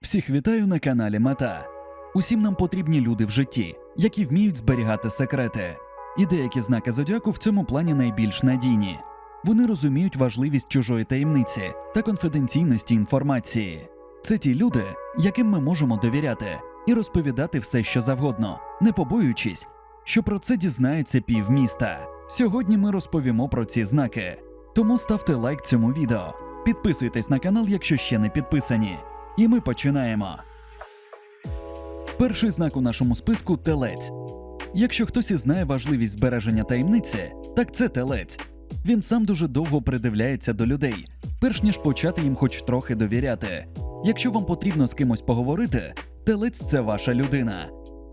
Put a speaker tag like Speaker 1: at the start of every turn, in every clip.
Speaker 1: Всіх вітаю на каналі Мета. Усім нам потрібні люди в житті, які вміють зберігати секрети. І деякі знаки зодіаку в цьому плані найбільш надійні. Вони розуміють важливість чужої таємниці та конфіденційності інформації. Це ті люди, яким ми можемо довіряти і розповідати все, що завгодно, не побоюючись, що про це дізнається півміста. Сьогодні ми розповімо про ці знаки. Тому ставте лайк цьому відео, підписуйтесь на канал, якщо ще не підписані. І ми починаємо. Перший знак у нашому списку телець. Якщо хтось і знає важливість збереження таємниці, так це телець. Він сам дуже довго придивляється до людей, перш ніж почати їм хоч трохи довіряти. Якщо вам потрібно з кимось поговорити, телець це ваша людина.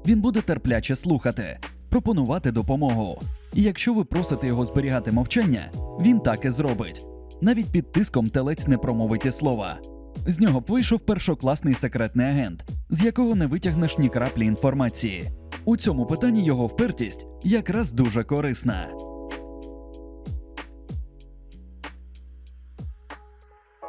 Speaker 1: Він буде терпляче слухати, пропонувати допомогу. І якщо ви просите його зберігати мовчання, він так і зробить. Навіть під тиском телець не промовить і слова. З нього б вийшов першокласний секретний агент, з якого не витягнеш ні краплі інформації. У цьому питанні його впертість якраз дуже корисна.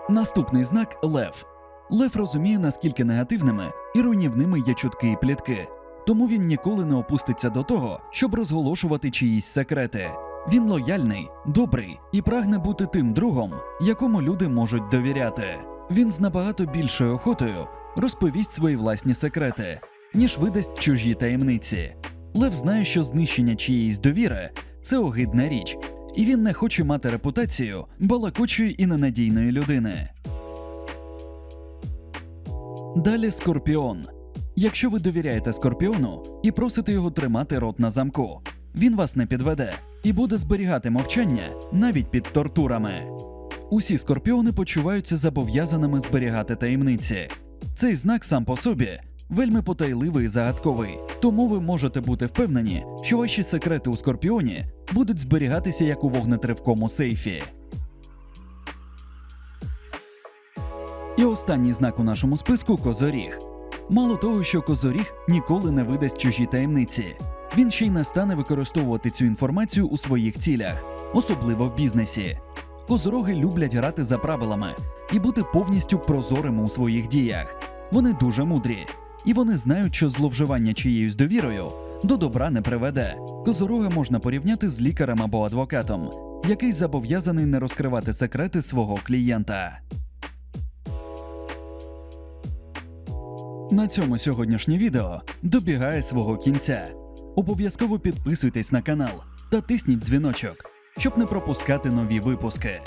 Speaker 1: Наступний знак Лев. Лев розуміє, наскільки негативними і руйнівними є чутки і плітки, тому він ніколи не опуститься до того, щоб розголошувати чиїсь секрети. Він лояльний, добрий і прагне бути тим другом, якому люди можуть довіряти. Він з набагато більшою охотою розповість свої власні секрети, ніж видасть чужі таємниці. Лев знає, що знищення чиєїсь довіри це огидна річ, і він не хоче мати репутацію балакучої і ненадійної людини. Далі скорпіон. Якщо ви довіряєте скорпіону і просите його тримати рот на замку, він вас не підведе і буде зберігати мовчання навіть під тортурами. Усі скорпіони почуваються зобов'язаними зберігати таємниці. Цей знак сам по собі вельми потайливий і загадковий, тому ви можете бути впевнені, що ваші секрети у скорпіоні будуть зберігатися як у вогнетривкому сейфі. І останній знак у нашому списку козоріг. Мало того, що козоріг ніколи не видасть чужі таємниці. Він ще й не стане використовувати цю інформацію у своїх цілях, особливо в бізнесі. Козороги люблять грати за правилами і бути повністю прозорими у своїх діях. Вони дуже мудрі, і вони знають, що зловживання чиєюсь довірою до добра не приведе. Козорога можна порівняти з лікарем або адвокатом, який зобов'язаний не розкривати секрети свого клієнта. На цьому сьогоднішнє відео добігає свого кінця. Обов'язково підписуйтесь на канал та тисніть дзвіночок, щоб не пропускати нові випуски.